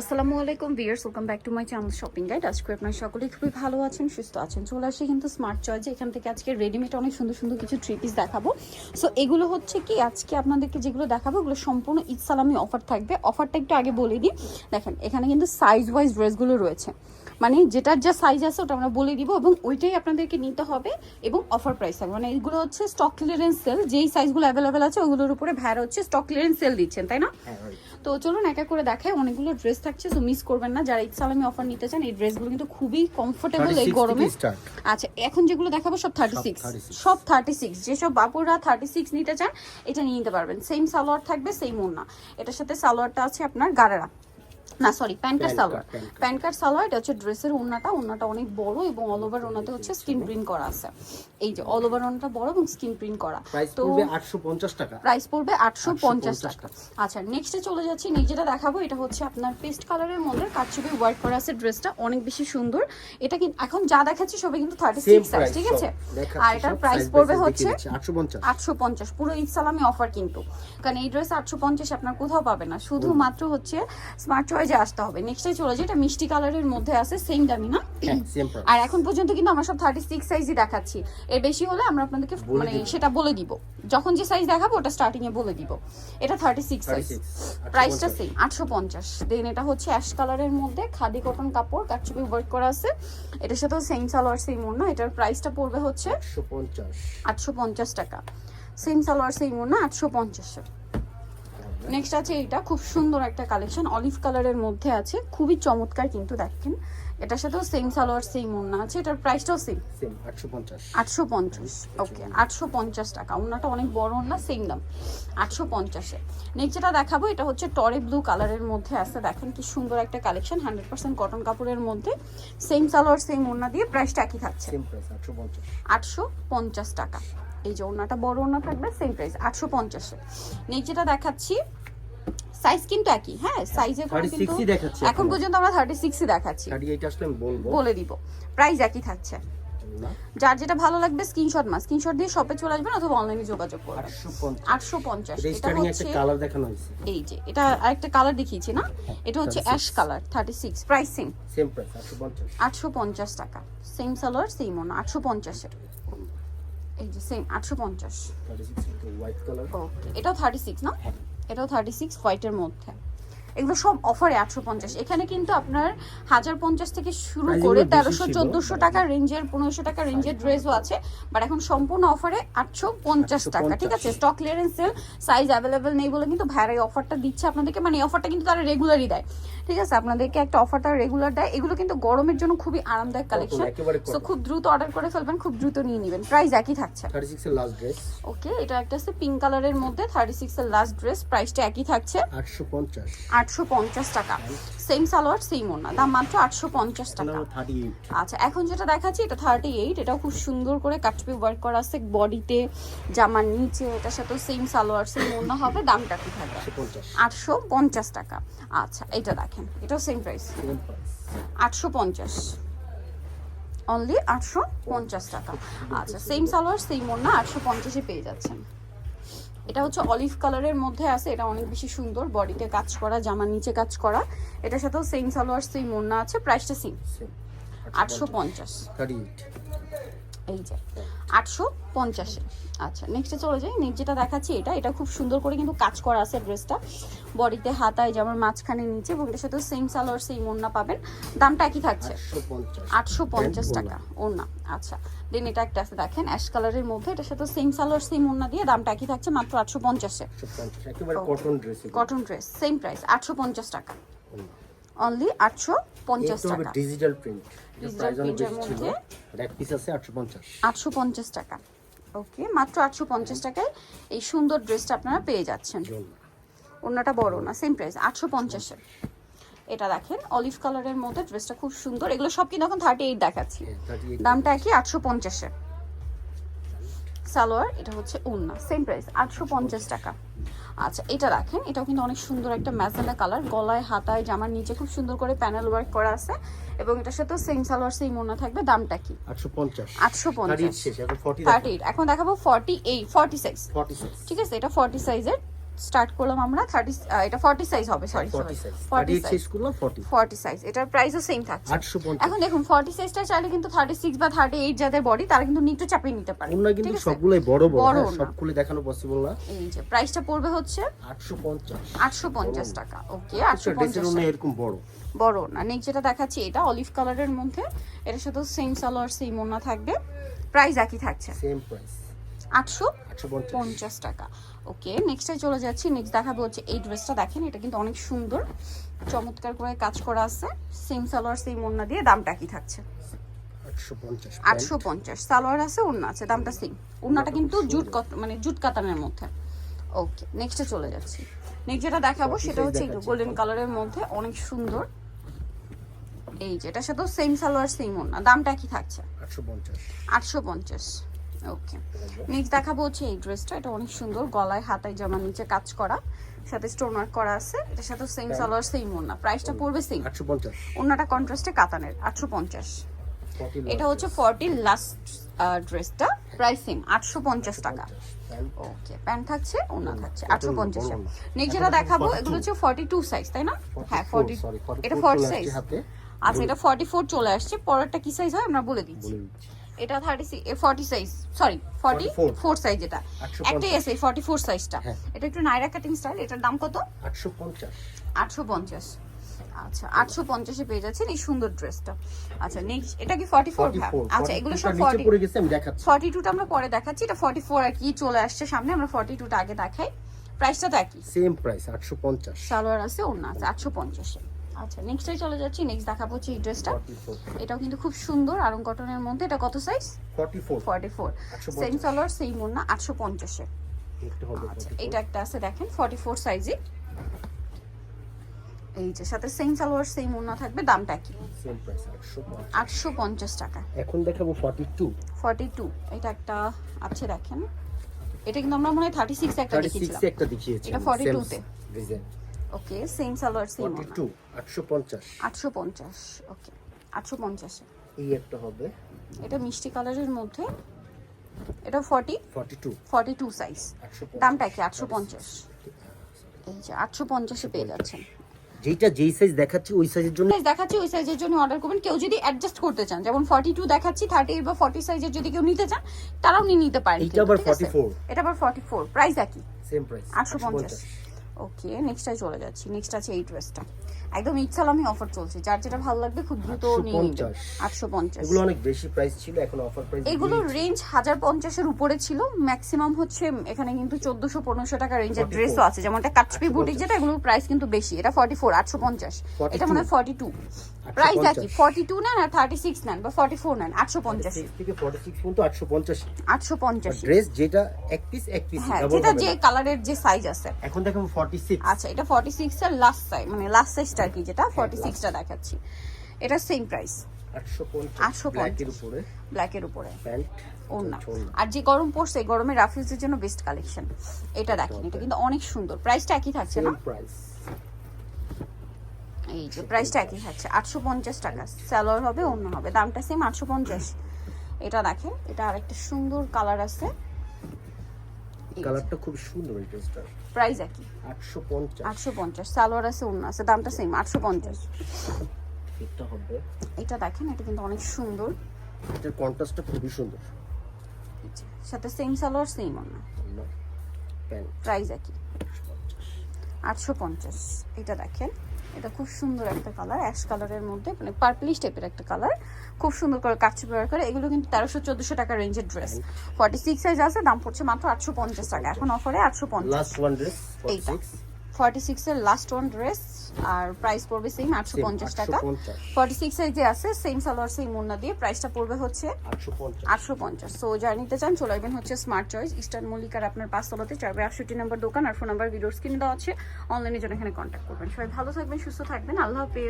আসসালামু আলাইকুম viewers welcome back to my channel shopping guide আজকে আপনার সকলেই খুবই ভালো আছেন, সুস্থ আছেন। চলে আসি কিন্তু স্মার্ট চয়েজে এখান থেকে আজকে রেডিমেড অনেক সুন্দর সুন্দর কিছু থ্রি পিস দেখাবো। সো এগুলো হচ্ছে কি, আজকে আপনাদেরকে যেগুলো দেখাবো, ওগুলো সম্পূর্ণ ঈদ সালামি অফার থাকবে। অফারটা একটু আগে বলে দিই। দেখেন, এখানে কিন্তু সাইজ ওয়াইজ ড্রেসগুলো রয়েছে। মানে যেটার যা সাইজ আছে, ওটা আমরা বলে দিব এবং ওইটাই আপনাদেরকে নিতে হবে এবং অফার প্রাইস থাকবে। মানে এগুলো হচ্ছে স্টক ক্লিয়ারেন্স সেল যেই সাইজগুলো অ্যাভেলেবেল আছে, ওগুলোর উপরে ভ্যার হচ্ছে স্টক ক্লিয়ারেন্স সেল দিচ্ছেন, তাই না? তো চলুন এক এক করে দেখে অনেকগুলো ড্রেস থাকছে তো মিস করবেন না। যারা ইসলামী অফার নিতে চান এই ড্রেসগুলো কিন্তু খুবই কমফোর্টেবল এই গরমে। আচ্ছা এখন যেগুলো দেখাবো সব থার্টি সিক্স সব থার্টি সিক্স যেসব বাপুরা থার্টি সিক্স নিতে চান এটা নিয়ে নিতে পারবেন। সেম সালোয়ার থাকবে সেম না এটার সাথে সালোয়ারটা আছে আপনার গারারা। না sorry pant cut salwar pant cut salwar এটা হচ্ছে ড্রেসের ওড়নাটা ওড়নাটা অনেক বড় এবং অল ওভার ওড়নাতে হচ্ছে স্ক্রিন প্রিন্ট করা আছে। এই যে অল ওভার ওড়নাটা বড় এবং স্ক্রিন প্রিন্ট করা। প্রাইস তো পড়বে 850 টাকা। প্রাইস পড়বে আটশো পঞ্চাশ 850 টাকা। আচ্ছা নেক্সটে চলে যাচ্ছি যেটা দেখাবো এটা হচ্ছে আপনার পেস্ট কালারের মধ্যে কারচুপি ওয়ার্ক করা আছে ড্রেসটা অনেক বেশি সুন্দর। এটা কিন্তু এখন যা দেখাচ্ছি সবই কিন্তু থার্টি সিক্স সাইজ ঠিক আছে? আর এটার প্রাইস পড়বে হচ্ছে দেখিয়ে দিচ্ছি, 850 আটশো পঞ্চাশ। পুরো ঈদ সালামি অফার কিন্তু। কারণ এই ড্রেস আটশো পঞ্চাশ আপনার কোথাও পাবে না। শুধুমাত্র হচ্ছে স্মার্ট চয়েজে আসতে হবে। নেক্সটে চলে যায় এটা মিষ্টি কালারের মধ্যে আছে সেম দামি না। হ্যাঁ আর এখন পর্যন্ত কিন্তু আমরা সব থার্টি সিক্স সাইজই দেখাচ্ছি। এর বেশি হলে আমরা আপনাদেরকে মানে সেটা বলে দিব। যখন যে সাইজ দেখাবো ওটা স্টার্টিং এ বলে দিব। এটা থার্টি সিক্স সাইজ 36 প্রাইসটা সেম আটশো পঞ্চাশ। দেন এটা হচ্ছে অ্যাশ কালারের মধ্যে খাদি কটন কাপড় কারচুপি ওয়ার্ক করা আছে। এটার সাথেও সেম সালোয়ার সেম ওড়না। এটার প্রাইসটা পড়বে হচ্ছে 850 আটশো পঞ্চাশ টাকা। সেম সালোয়ার সেম ওড়না আটশো পঞ্চাশের নেক্সট আছে এটা খুব সুন্দর একটা কালেকশন অলিভ কালারের মধ্যে আছে খুবই চমৎকার কিন্তু দেখেন। এটার সাথেও সেম সালোয়ার সেম ওড়না আছে এটার প্রাইসটাও সেম সেম 850 আটশো পঞ্চাশ ওকে আটশো পঞ্চাশ টাকা ওনাটা অনেক বড় ওনা সেম দাম আটশো পঞ্চাশে। নেক্সট যেটা দেখাবো এটা হচ্ছে টরে ব্লু কালারের মধ্যে আছে দেখেন কি সুন্দর একটা কালেকশন হান্ড্রেড পার্সেন্ট কটন কাপড়ের মধ্যে সেম সালোয়ার সেম ওড়না দিয়ে প্রাইসটা একই থাকছে। সেম প্রাইস 850 আটশো পঞ্চাশ টাকা এই যে ওড়নাটা বড় ওড়না থাকবে সেম প্রাইস আটশো পঞ্চাশে। নেক্সট যেটা দেখাচ্ছি সাইজ কিন্তু একই হ্যাঁ সাইজে কোনো কিন্তু এখন। পর্যন্ত আমরা থার্টি সিক্সই দেখাচ্ছি। 38 আসলে বলব। বলে দিব। প্রাইস একই থাকছে। যার যেটা ভালো লাগবে স্ক্রিনশট মা স্ক্রিনশট দিয়ে শপে চলে আসবেন অথবা অনলাইনে যোগাযোগ করবেন। 850 আটশো পঞ্চাশ। এটা হচ্ছে কালার দেখানো হয়েছে। এই যে এটা আরেকটা কালার দেখিয়েছি না? এটা হচ্ছে ash colour thirty six price same same price 850 আটশো পঞ্চাশ টাকা। সেম সালোয়ার সেম ওনা আটশো পঞ্চাশের এই যে সেম আটশো পঞ্চাশ। 36 হোয়াইট কালার ওকে এটাও থার্টি সিক্স না? হ্যাঁ। এটাও থার্টি সিক্স হোয়াইটের মধ্যে। এগুলো সব অফারে আটশো পঞ্চাশ। এখানে কিন্তু আপনার হাজার পঞ্চাশ থেকে শুরু করে তেরোশো চোদ্দশো টাকা রেঞ্জের পনেরোশো টাকা রেঞ্জের ড্রেসও আছে বাট এখন সম্পূর্ণ অফারে আটশো পঞ্চাশ টাকা ঠিক আছে? Stock clearance sale size available নেই বলে কিন্তু ভাইরা এই অফারটা দিচ্ছে আপনাদেরকে মানে এই অফারটা কিন্তু তারা রেগুলারই দেয়। ঠিক আছে? আপনাদেরকে একটা অফার তারা রেগুলার দেয়। এগুলো কিন্তু গরমের জন্য খুবই আরামদায়ক কালেকশন তো খুব দ্রুত অর্ডার করে ফেলবেন খুব দ্রুত নিয়ে নেবেন। প্রাইস একই থাকছে। 36 এর লাস্ট ড্রেস ওকে এটা একটা আছে পিঙ্ক কালারের মধ্যে থার্টি সিক্স এর লাস্ট ড্রেস প্রাইসটা একই থাকছে। 850 আটশো পঞ্চাশ টাকা। সেম সালোয়ার সেম ওনা দাম মাত্র আটশো পঞ্চাশ টাকা। আচ্ছা এখন যেটা দেখাচ্ছি এটা থার্টি এইট এটাও খুব সুন্দর করে কাটপি ওয়ার্ক করা আছে বডিতে জামার নিচে এটার সাথে সেম সালোয়ার সেম ওনা হবে দামটা কি থাকবে? 850 আটশো পঞ্চাশ টাকা। আচ্ছা এটা দেখেন এটাও সেম প্রাইস আটশো পঞ্চাশ। অনলি আটশো পঞ্চাশ টাকা। আচ্ছা সেম সালোয়ার সেম ওড়না আটশো পঞ্চাশে পেয়ে যাচ্ছেন। এটা হচ্ছে অলিভ কালারের মধ্যে আছে এটা অনেক বেশি সুন্দর বডিতে কাজ করা জামার নিচে কাজ করা। এটার সাথেও সেম সালোয়ার সেম ওড়না আছে প্রাইসটা সেম আটশো পঞ্চাশ। 38 এই যে আটশো পঞ্চাশে। আচ্ছা নেক্সটে চলে যাই। নেক্সট যেটা দেখাচ্ছি এটা এটা খুব সুন্দর করে কিন্তু কাজ করা আছে ড্রেসটা বডিতে হাতায় যেমন মাঝখানে নিচে এবং এটার সাথে সেম সালোয়ার সেম ওড়না পাবেন। দামটা একই থাকছে? আটশো পঞ্চাশ। টাকা ওড়না। আচ্ছা দেন এটা একটা আছে দেখেন অ্যাশ কালারের মধ্যে। এটার সাথে সেম সালোয়ার সেম ওড়না দিয়ে দামটা একই থাকছে মাত্র আটশো পঞ্চাশে। কটন ড্রেস সেম প্রাইস আটশো পঞ্চাশ টাকা। অনলি আটশো পঞ্চাশ টাকা। ডিজিটাল প্রিন্ট Digital প্রাইস অনেক print এর বেশি ছিল। মধ্যে? আর এক পিস আছে 850 আটশো পঞ্চাশ টাকা। ওকে মাত্র আটশো পঞ্চাশ টাকায় এই সুন্দর ড্রেসটা আপনারা পেয়ে যাচ্ছেন। জন্য ওনাটা বড় না সেম প্রাইস আটশো পঞ্চাশের। এটা দেখেন অলিভ কালারের মধ্যে ড্রেসটা খুব সুন্দর। এগুলো সব কিন্তু এখন থার্টি এইট দেখাচ্ছি। হ্যাঁ, 38 দামটা কি আটশো পঞ্চাশে সালোয়ার এটা হচ্ছে ওন্না সেম প্রাইস আটশো পঞ্চাশ। টাকা। আচ্ছা এটা রাখেন। এটাও কিন্তু অনেক সুন্দর একটা ম্যাজেন্ডা কালার। গলায় হাতায় জামার নিচে খুব সুন্দর করে প্যানেল ওয়ার্ক করা আছে। এবং এটার সাথে সেম সালোয়ার সেই মনে থাকবে। দামটা কি? 850 আটশো পঞ্চাশ। এখন 40 থার্টি এইট এখন দেখাবো ফর্টি এইট ফর্টি সাইজ 46 ঠিক আছে এটা ফর্টি সাইজের স্টার্ট করলাম আমরা থার্টি এটা ফর্টি সাইজ হবে সরি ফর্টি সাইজ করলাম ফর্টি ফর্টি সাইজ এটার প্রাইসও সেম থাকছে। আটশো পঞ্চাশ। এখন দেখুন ফর্টি সাইজটা চাইলে কিন্তু থার্টি সিক্স বা থার্টি এইট যাদের বডি তারা কিন্তু নিটু চাপিয়ে নিতে পারে। ওনার কিন্তু সবগুলোই বড় বড় হ্যাঁ, সবগুলো দেখানো পসিবল না। এই যে প্রাইসটা পড়বে হচ্ছে আটশো পঞ্চাশ। আটশো পঞ্চাশ টাকা। ওকে আটশো ড্রেসের পঞ্চাশ এরকম বড়। বড় না। নেক্সট যেটা দেখাচ্ছি এটা অলিভ কালারের মধ্যে। এটার সাথে সেম সালোয়ার সেম ওনা থাকবে। প্রাইস একই থাকছে। সেম প্রাইস আটশো পঞ্চাশ। টাকা। ওকে নেক্সটে চলে যাচ্ছি। নেক্সট দেখাবো হচ্ছে এই ড্রেসটা দেখেন এটা কিন্তু অনেক সুন্দর। চমৎকার করে কাজ করা আছে। সেম সালোয়ার সেম ওন্না দিয়ে দামটা কি থাকছে? আটশো পঞ্চাশ সালোয়ার আছে ওন্না আছে দামটা সেম ওন্নাটা কিন্তু জুট মানে জুট কাতানের মধ্যে। ওকে নেক্সটে চলে যাচ্ছি। নেক্সট যেটা দেখাবো সেটা হচ্ছে গোল্ডেন কালারের মধ্যে অনেক সুন্দর। এই যে এটার সাথেও সেম সালোয়ার সেম ওন্না দামটা কি থাকছে? আটশো পঞ্চাশ। আটশো পঞ্চাশ। ওকে নেক্সট দেখাবো হচ্ছে এই ড্রেসটা এটা অনেক সুন্দর গলায় হাতায় জামা নিচে কাজ করা সাথে স্টোন ওয়ার্ক করা আছে। এটার সাথে সেম সালোয়ার সেম ওন্না প্রাইসটা পড়বে সেম আটশো পঞ্চাশ। ওন্নাটা কন্ট্রাস্টে কাতানের আটশো পঞ্চাশ। ফর্টি এটা হচ্ছে ফর্টি লাস্ট ড্রেসটা প্রাইস সেম আটশো পঞ্চাশ টাকা। ওকে প্যান্ট থাকছে ওনা থাকছে আটশো পঞ্চাশে নেক্সট যেটা দেখাবো এগুলো হচ্ছে ফর্টি টু সাইজ তাই না? হ্যাঁ ফর্টি সরি এটা ফর্টি সাইজ আচ্ছা এটা ফর্টি ফোর চলে আসছে। পরেরটা কি সাইজ হয়? আমরা বলে দিচ্ছি। এটা thirty forty size sorry forty 44 four size এটা। 150 একটাই আছে ফর্টি ফোর সাইজটা। এটা একটু নাইরা কাটিং স্টাইল এটার দাম কত? আটশো পঞ্চাশ। আটশো পঞ্চাশ। আচ্ছা আটশো পঞ্চাশে পেয়ে যাচ্ছেন এই সুন্দর ড্রেসটা আচ্ছা নেক্সট এটা কি ফর্টি ফোর ফর্টি ফোর আচ্ছা এগুলো সব ফর্টি পড়ে গেছে আমি দেখাচ্ছি। টুটা আমরা পরে দেখাচ্ছি এটা ফর্টি ফোর আর কি চলে আসছে সামনে আমরা ফর্টি টুটা আগে দেখাই। প্রাইসটা তো একই। সেম প্রাইস আটশো পঞ্চাশ। সালোয়ার আছে অন্য আছে আটশো পঞ্চাশে। আচ্ছা নেক্সটে চলে যাচ্ছি নেক্সট দেখাবো হচ্ছে এই ড্রেসটা এটাও কিন্তু খুব সুন্দর আরং কটনের মধ্যে। এটা কত size forty four forty four 150 same salwar আটশো পঞ্চাশে। দেখতে হবে আচ্ছা এটা একটা আছে দেখেন ফর্টি ফোর সাইজে এই যে সাথে সেম সালোয়ার সেম ওন্না থাকবে দামটা কি? সেম প্রাইস আটশো পঞ্চাশ। আটশো পঞ্চাশ টাকা। এখন দেখাবো ফর্টি টু ফর্টি টু এটা একটা আছে দেখেন। এটা কিন্তু আমরা মনে হয় থার্টি সিক্স একটা থার্টি সিক্স দেখিয়েছিলাম একটা দেখিয়েছি। এটা 42 তে। Design okay same salwar same forty two আটশো পঞ্চাশ। আটশো পঞ্চাশ ওকে আটশো পঞ্চাশে। এই একটা হবে। এটা মিষ্টি কালারের মধ্যে। এটা forty forty two forty two size দামটা কি আটশো পঞ্চাশ? এই যে আটশো পঞ্চাশে পেয়ে যাচ্ছেন। যেটা যেই সাইজ দেখাচ্ছি ওই সাইজের জন্য দেখাচ্ছি ওই সাইজের জন্য অর্ডার করবেন। কেউ যদি অ্যাডজাস্ট করতে চান যেমন ফর্টি টু দেখাচ্ছি থার্টি বা ফর্টি সাইজের যদি কেউ নিতে চান তারাও নিয়ে নিতে পারেন কিন্তু, আবার 44 এটা আবার ফর্টি ফোর প্রাইস একই। সেম প্রাইস আটশো পঞ্চাশ। ওকে নেক্সটটাই চলে যাচ্ছি। নেক্সট আছে এই ড্রেসটা একদম ইচ্ছালামি অফার চলছে। যার যেটা ভালো লাগবে খুব দ্রুত নিয়ে নিন 850 আটশো পঞ্চাশ। এগুলো অনেক বেশি প্রাইস ছিল এখন অফার প্রাইস এগুলো রেঞ্জ হাজার পঞ্চাশের উপরে ছিল। ম্যাক্সিমাম হচ্ছে এখানে কিন্তু চোদ্দশো পনেরোশো টাকা রেঞ্জের ড্রেসও আছে। যেমন এটা কাচপি বুটিক যেটা এগুলোর প্রাইস কিন্তু বেশি। এটা ফর্টি ফোর আটশো পঞ্চাশ। 42 এটা মানে ফর্টি টু প্রাইস একই ফর্টি টু নেন আর থার্টি সিক্স নেন বা ফর্টি ফোর নেন আটশো পঞ্চাশে। থেকে 46 পর্যন্ত 850 আটশো পঞ্চাশ। ড্রেস যেটা এক পিস এক পিস হ্যাঁ যেটা যে কালারের যে সাইজ আছে। এখন দেখাবো 46 আচ্ছা এটা ফর্টি সিক্স এর লাস্ট সাইজ মানে লাস্ট সাইজটা কি যেটা ফর্টি সিক্সটা দেখাচ্ছি। এটা সেম প্রাইস 850 850 ব্ল্যাকের উপরে। ব্ল্যাকের উপরে। প্যান্ট ওড়না। আর যে গরম পড়ছে গরমে রাফিউজের জন্য বেস্ট কালেকশন এটা দেখেন এটা কিন্তু অনেক সুন্দর। প্রাইসটা একই থাকছে না? প্রাইস এই যে প্রাইসটা একই থাকছে আটশো পঞ্চাশ টাকা। স্যালোয়ার হবে অন্য হবে। দামটা সেম আটশো পঞ্চাশ। এটা দেখেন এটা আরেকটা সুন্দর কালার আছে। কালারটা খুব সুন্দর এই ড্রেসটার প্রাইস একই। 850 আটশো পঞ্চাশ। সালোয়ার আছে অন্য আছে। দামটা সেম আটশো পঞ্চাশ। এটা হবে। এটা দেখেন এটা কিন্তু অনেক সুন্দর। এটার কন্ট্রাস্টটা খুবই সুন্দর। সাথে সেম সালোয়ার সেম অন্য। প্রাইস একই। আটশো পঞ্চাশ। এটা দেখেন। এটা খুব সুন্দর একটা কালার অ্যাশ কালারের মধ্যে মানে পার্পলিশ টাইপের একটা কালার খুব সুন্দর করে কাচ্চি ব্যবহার করে। এগুলো কিন্তু তেরোশো চোদ্দশো টাকা রেঞ্জের ড্রেস ফর্টি সিক্স সাইজ আছে দাম পড়ছে মাত্র আটশো পঞ্চাশ টাকা। এখন অফারে আটশো পঞ্চাশ। এইটা ফর্টি সিক্স এর লাস্ট ওয়ান ড্রেস আর প্রাইস পড়বে সেম আটশো পঞ্চাশ টাকা। 850 ফর্টি সিক্স সাইজে আছে সেম সালোয়ার সেম মুন্না দিয়ে প্রাইসটা পড়বে হচ্ছে 850 আটশো পঞ্চাশ। সো যারা নিতে চান চলে আসবেন হচ্ছে স্মার্ট চয়েস ইস্টার্ন মল্লিকার আপনার পাঁচতলাতে চারবে আটষট্টি নম্বর দোকান আর ফোন নাম্বার ভিডিওর স্ক্রিনে দেওয়া আছে। অনলাইনের জন্য এখানে কন্ট্যাক্ট করবেন। সবাই ভালো থাকবেন সুস্থ থাকবেন। আল্লাহ হাফেজ।